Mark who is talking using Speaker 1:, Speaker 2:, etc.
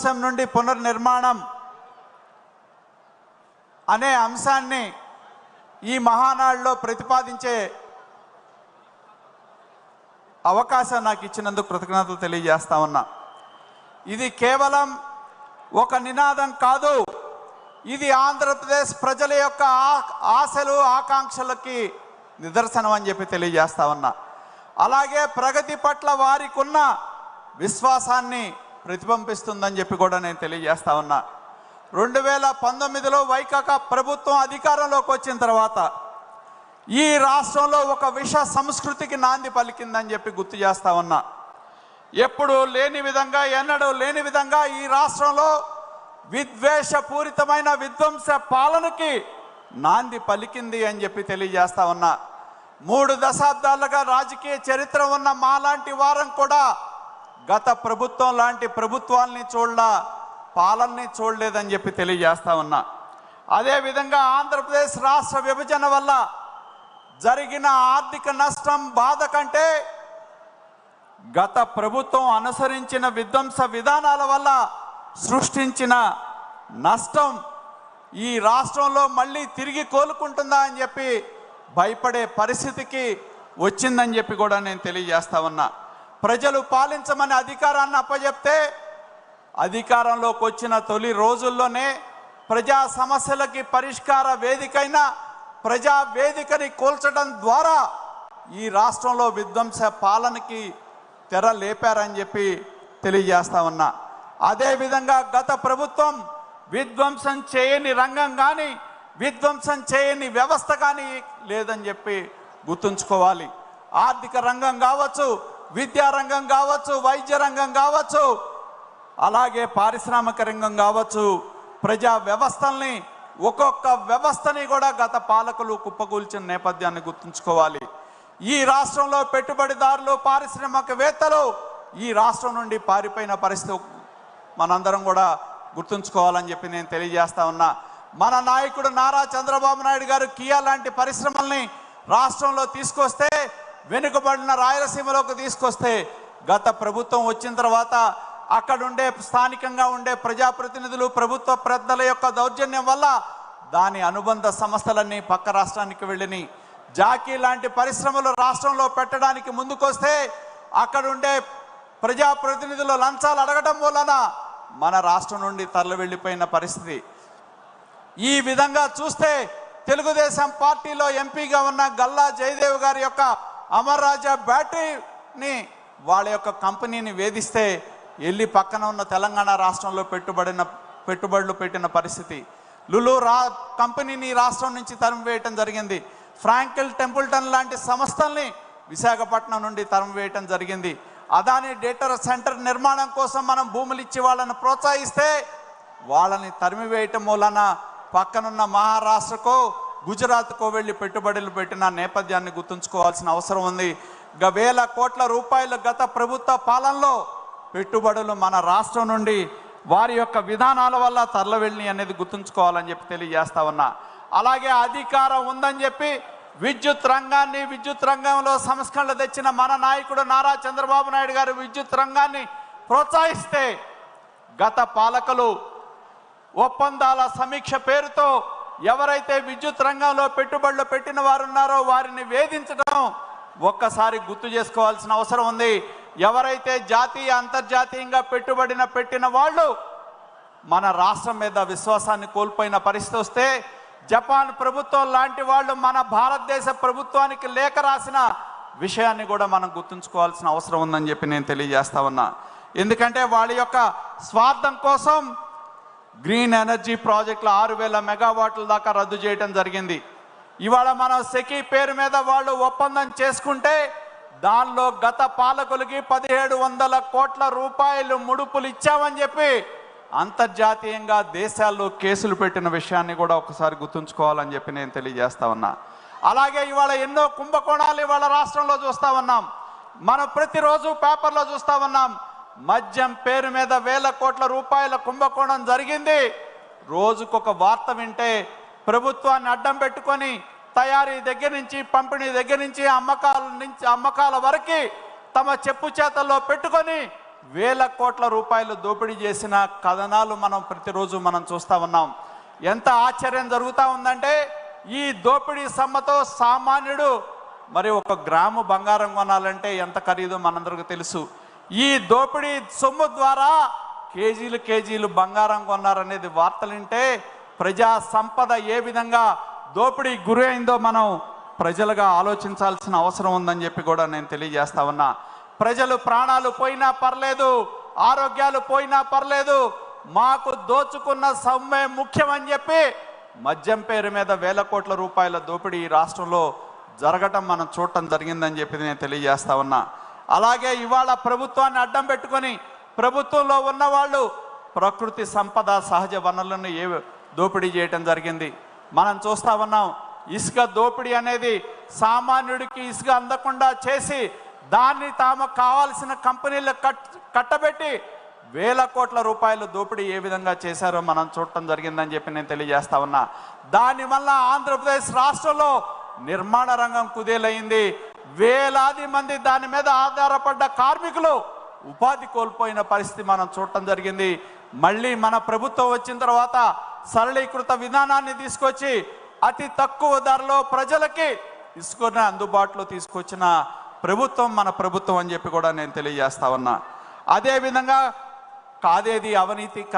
Speaker 1: దేశం నుండి పునర్నిర్మాణం అనే అంశాన్ని ఈ మహానాడులో ప్రతిపాదించే అవకాశం నాకు ఇచ్చినందుకు కృతజ్ఞతలు తెలియజేస్తా ఉన్నా. ఇది కేవలం ఒక నినాదం కాదు ఇది ఆంధ్రప్రదేశ్ ప్రజల యొక్క ఆ- ఆశలు ఆకాంక్షలకి నిదర్శనం అని చెప్పి తెలియజేస్తా ఉన్నా. అలాగే ప్రగతి పట్ల వారికి ఉన్న విశ్వాసాన్ని ప్రతిబింబిస్తుందని చెప్పి కూడా నేను తెలియజేస్తా ఉన్నా. రెండు వేల పంతొమ్మిదిలో వైకాక ప్రభుత్వం అధికారంలోకి వచ్చిన తర్వాత ఈ రాష్ట్రంలో ఒక విష సంస్కృతికి నాంది పలికిందని చెప్పి గుర్తు చేస్తా ఉన్నా. ఎప్పుడు లేని విధంగా ఎన్నడూ లేని విధంగా ఈ రాష్ట్రంలో విద్వేషపూరితమైన విధ్వంస పాలనకి నాంది పలికింది అని చెప్పి తెలియజేస్తా ఉన్నా. మూడు దశాబ్దాలుగా రాజకీయ చరిత్ర ఉన్న మాలాంటి వారం కూడా గత ప్రభుత్వం లాంటి ప్రభుత్వాల్ని చూడలా పాలనని చూడలేదని చెప్పి తెలియజేస్తా ఉన్నా. అదేవిధంగా ఆంధ్రప్రదేశ్ రాష్ట్ర విభజన వల్ల జరిగిన ఆర్థిక నష్టం బాధ కంటే గత ప్రభుత్వం అనుసరించిన విధ్వంస విధానాల వల్ల సృష్టించిన నష్టం ఈ రాష్ట్రంలో మళ్ళీ తిరిగి కోలుకుంటుందా అని చెప్పి భయపడే పరిస్థితికి వచ్చిందని చెప్పి కూడా నేను తెలియజేస్తా ఉన్నా. ప్రజలు పాలించమని అధికారాన్ని అప్పజెప్తే అధికారంలోకి వచ్చిన తొలి రోజుల్లోనే ప్రజా సమస్యలకి పరిష్కార వేదికైన ప్రజా వేదికని కూల్చడం ద్వారా ఈ రాష్ట్రంలో విధ్వంస పాలనకి తెర లేపారని చెప్పి తెలియజేస్తా ఉన్నా. అదేవిధంగా గత ప్రభుత్వం విధ్వంసం చేయని రంగం కానీ విధ్వంసం చేయని వ్యవస్థ కానీ లేదని చెప్పి గుర్తుంచుకోవాలి. ఆర్థిక రంగం కావచ్చు విద్యా రంగం కావచ్చు వైద్య రంగం కావచ్చు అలాగే పారిశ్రామిక రంగం కావచ్చు ప్రజా వ్యవస్థల్ని ఒక్కొక్క వ్యవస్థని కూడా గత పాలకులు కుప్పకూల్చిన నేపథ్యాన్ని గుర్తుంచుకోవాలి. ఈ రాష్ట్రంలో పెట్టుబడిదారులు పారిశ్రామికవేత్తలు ఈ రాష్ట్రం నుండి పారిపోయిన పరిస్థితి మనందరం కూడా గుర్తుంచుకోవాలని చెప్పి నేను తెలియజేస్తా ఉన్నా. మన నాయకుడు నారా చంద్రబాబు నాయుడు గారు కియా లాంటి పరిశ్రమల్ని రాష్ట్రంలో తీసుకొస్తే వెనుకబడిన రాయలసీమలోకి తీసుకొస్తే గత ప్రభుత్వం వచ్చిన తర్వాత అక్కడుండే స్థానికంగా ఉండే ప్రజాప్రతినిధులు ప్రభుత్వ పెద్దల యొక్క దౌర్జన్యం వల్ల దాని అనుబంధ సంస్థలన్నీ పక్క రాష్ట్రానికి వెళ్ళినాయి. జాకీ లాంటి పరిశ్రమలు రాష్ట్రంలో పెట్టడానికి ముందుకొస్తే అక్కడుండే ప్రజాప్రతినిధులు లంచాలు అడగడం వలన మన రాష్ట్రం నుండి తరలి వెళ్ళిపోయిన పరిస్థితి. ఈ విధంగా చూస్తే తెలుగుదేశం పార్టీలో ఎంపీగా ఉన్న గల్లా జయదేవ్ గారి యొక్క అమర్ రాజా బ్యాటరీని వాళ్ళ యొక్క కంపెనీని వేధిస్తే వెళ్ళి పక్కన ఉన్న తెలంగాణ రాష్ట్రంలో పెట్టుబడిన పెట్టుబడులు పెట్టిన పరిస్థితి. లులు రా కంపెనీని రాష్ట్రం నుంచి తరిమి వేయటం జరిగింది. ఫ్రాంకిల్ టెంపుల్టన్ లాంటి సంస్థల్ని విశాఖపట్నం నుండి తరిమి వేయటం జరిగింది. అదాని డేటా సెంటర్ నిర్మాణం కోసం మనం భూములు ఇచ్చి వాళ్ళని ప్రోత్సహిస్తే వాళ్ళని తరిమివేయటం మూలన పక్కనున్న మహారాష్ట్రకు గుజరాత్కు వెళ్ళి పెట్టుబడులు పెట్టిన నేపథ్యాన్ని గుర్తుంచుకోవాల్సిన అవసరం ఉంది. గ వేల కోట్ల రూపాయల గత ప్రభుత్వ పాలనలో పెట్టుబడులు మన రాష్ట్రం నుండి వారి యొక్క విధానాల వల్ల తరలివెళ్ళి అనేది గుర్తుంచుకోవాలని చెప్పి తెలియజేస్తా ఉన్నా. అలాగే అధికారం ఉందని చెప్పి విద్యుత్ రంగాన్ని విద్యుత్ రంగంలో సంస్కరణలు తెచ్చిన మన నాయకుడు నారా చంద్రబాబు నాయుడు గారు విద్యుత్ రంగాన్ని ప్రోత్సహిస్తే గత పాలకులు ఒప్పందాల సమీక్ష పేరుతో ఎవరైతే విద్యుత్ రంగంలో పెట్టుబడులు పెట్టిన వారు ఉన్నారో వారిని వేధించడం ఒక్కసారి గుర్తు చేసుకోవాల్సిన అవసరం ఉంది. ఎవరైతే జాతీయ అంతర్జాతీయంగా పెట్టుబడిన పెట్టిన వాళ్ళు మన రాష్ట్రం మీద విశ్వాసాన్ని కోల్పోయిన పరిస్థితి వస్తే జపాన్ ప్రభుత్వం లాంటి వాళ్ళు మన భారతదేశ ప్రభుత్వానికి లేఖ రాసిన విషయాన్ని కూడా మనం గుర్తుంచుకోవాల్సిన అవసరం ఉందని చెప్పి నేను తెలియజేస్తా ఉన్నా. ఎందుకంటే వాళ్ళ యొక్క స్వార్థం కోసం గ్రీన్ ఎనర్జీ ప్రాజెక్టులు ఆరు వేల మెగావాట్ల దాకా రద్దు చేయడం జరిగింది. ఇవాళ మనం సెకీ పేరు మీద వాళ్ళు ఒప్పందం చేసుకుంటే దానిలో గత పాలకులకి పదిహేడు వందల కోట్ల రూపాయలు ముడుపులు ఇచ్చామని చెప్పి అంతర్జాతీయంగా దేశాల్లో కేసులు పెట్టిన విషయాన్ని కూడా ఒకసారి గుర్తుంచుకోవాలని చెప్పి నేను తెలియజేస్తా ఉన్నా. అలాగే ఇవాళ ఎన్నో కుంభకోణాలు ఇవాళ రాష్ట్రంలో చూస్తా ఉన్నాం. మనం ప్రతిరోజు పేపర్లో చూస్తా ఉన్నాం. మద్యం పేరు మీద వేల కోట్ల రూపాయల కుంభకోణం జరిగింది. రోజుకొక వార్త వింటే ప్రభుత్వాన్ని అడ్డం పెట్టుకొని తయారీ దగ్గర నుంచి పంపిణీ దగ్గర నుంచి అమ్మకాల నుంచి అమ్మకాల వరకు తమ చెప్పు చేతల్లో పెట్టుకొని వేల కోట్ల రూపాయలు దోపిడీ చేసిన కథనాలు మనం ప్రతిరోజు మనం చూస్తూ ఉన్నాం. ఎంత ఆశ్చర్యం జరుగుతూ ఉందంటే ఈ దోపిడీ సమ్మతో సామాన్యుడు మరి ఒక గ్రాము బంగారం కొనాలంటే ఎంత ఖరీదో మనందరికీ తెలుసు. ఈ దోపిడీ సొమ్ము ద్వారా కేజీలు కేజీలు బంగారం కొన్నారనేది వార్తలు వింటే ప్రజా సంపద ఏ విధంగా దోపిడీ గురి అయిందో మనం ప్రజలుగా ఆలోచించాల్సిన అవసరం ఉందని చెప్పి కూడా నేను తెలియజేస్తా ఉన్నా. ప్రజలు ప్రాణాలు పోయినా పర్లేదు ఆరోగ్యాలు పోయినా పర్లేదు మాకు దోచుకున్న సమ్మే ముఖ్యమని చెప్పి మద్యం పేరు మీద వేల కోట్ల రూపాయల దోపిడీ ఈ రాష్ట్రంలో జరగటం మనం చూడటం జరిగిందని చెప్పి నేను తెలియజేస్తా ఉన్నా. అలాగే ఇవాళ ప్రభుత్వాన్ని అడ్డం పెట్టుకొని ప్రభుత్వంలో ఉన్న వాళ్ళు ప్రకృతి సంపద సహజ వనరులను ఏ దోపిడీ చేయటం జరిగింది. మనం చూస్తా ఉన్నాం ఇసుక దోపిడీ అనేది సామాన్యుడికి ఇసుక అందకుండా చేసి దాన్ని తాము కావాల్సిన కంపెనీలు కట్ కట్టబెట్టి వేల కోట్ల రూపాయలు దోపిడీ ఏ విధంగా చేశారో మనం చూడటం జరిగిందని చెప్పి నేను తెలియజేస్తా ఉన్నా. దానివల్ల ఆంధ్రప్రదేశ్ రాష్ట్రంలో నిర్మాణ రంగం కుదేలైంది. వేలాది మంది దాని మీద ఆధారపడ్డ కార్మికులు ఉపాధి కోల్పోయిన పరిస్థితి మనం చూడటం జరిగింది. మళ్ళీ మన ప్రభుత్వం వచ్చిన తర్వాత సరళీకృత విధానాన్ని తీసుకొచ్చి అతి తక్కువ ధరలో ప్రజలకి ఇసుకని అందుబాటులో తీసుకొచ్చిన ప్రభుత్వం మన ప్రభుత్వం అని చెప్పి కూడా నేను తెలియజేస్తా ఉన్నా. అదేవిధంగా కాదేది అవినీతి